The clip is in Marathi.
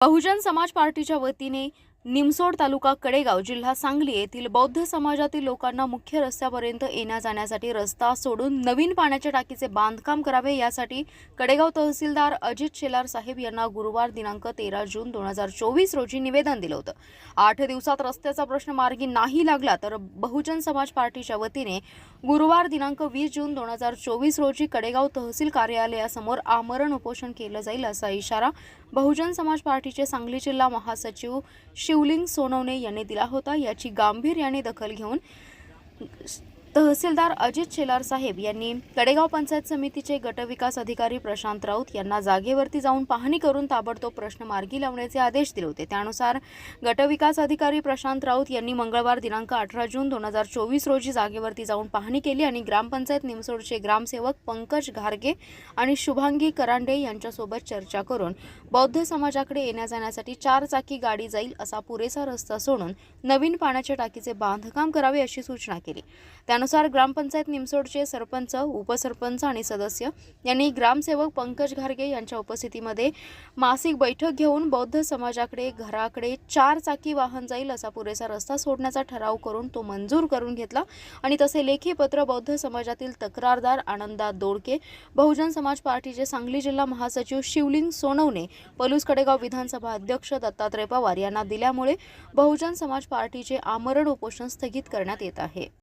बहुजन समाज पार्टीच्या वतीने निमसोड तालुका कडेगाव जिल्हा सांगली येथील बौद्ध समाजातील लोकांना मुख्य रस्त्यापर्यंत येण्या जाण्यासाठी रस्ता सोडून नवीन पाण्याच्या टाकीचे बांधकाम करावे यासाठी कडेगाव तहसीलदार अजित शेलार साहेब यांना गुरुवार दिनांक तेरा जून दोन हजार चोवीस रोजी निवेदन दिलं होतं. आठ दिवसात रस्त्याचा प्रश्न मार्गी नाही लागला तर बहुजन समाज पार्टीच्या वतीने गुरुवार दिनांक वीस जून दोन हजार चोवीस रोजी कडेगाव तहसील कार्यालयासमोर आमरण उपोषण केलं जाईल असा इशारा बहुजन समाज पार्टीचे सांगली जिल्हा महासचिव शिवलिंग सोनवणे यांनी दिला होता. याची गांभीर्याने दखल घेऊन तहसीलदार अजित शेलार साहेब यांनी कडेगाव पंचायत समितीचे गटविकास अधिकारी प्रशांत राऊत यांना जागेवरती जाऊन पाहणी करून ताबडतोब प्रश्न मार्गी लावण्याचे आदेश दिले होते. त्यानुसार गटविकास अधिकारी प्रशांत राऊत यांनी मंगळवार दिनांक अठरा जून दोन हजार चोवीस रोजी जागेवरती जाऊन पाहणी केली आणि ग्रामपंचायत निमसोडचे ग्रामसेवक पंकज घारगे आणि शुभांगी करांडे यांच्यासोबत चर्चा करून बौद्ध समाजाकडे येण्या जाण्यासाठी चार चाकी गाडी जाईल असा पुरेसा रस्ता सोडून नवीन पाण्याच्या टाकीचे बांधकाम करावे अशी सूचना केली. त्यानुसार ग्रामपंचायत निमसोडचे सरपंच उपसरपंच आणि सदस्य यांनी ग्रामसेवक पंकज घारगे यांच्या उपस्थितीमध्ये मासिक बैठक घेऊन बौद्ध समाजाकडे घराकडे चार चाकी वाहन जाईल असा पुरेसा रस्ता सोडण्याचा ठराव करून तो मंजूर करून घेतला. आणि तसे लेखी पत्र बौद्ध समाजातील तक्रारदार आनंदा दोडके बहुजन समाज पार्टीचे सांगली जिल्हा महासचिव शिवलिंग सोनवणे पलूस कडेगाव विधानसभा अध्यक्ष दत्तात्रय पवार यांना दिल्यामुळे बहुजन समाज पार्टीचे आमरण उपोषण स्थगित करण्यात येत आहे.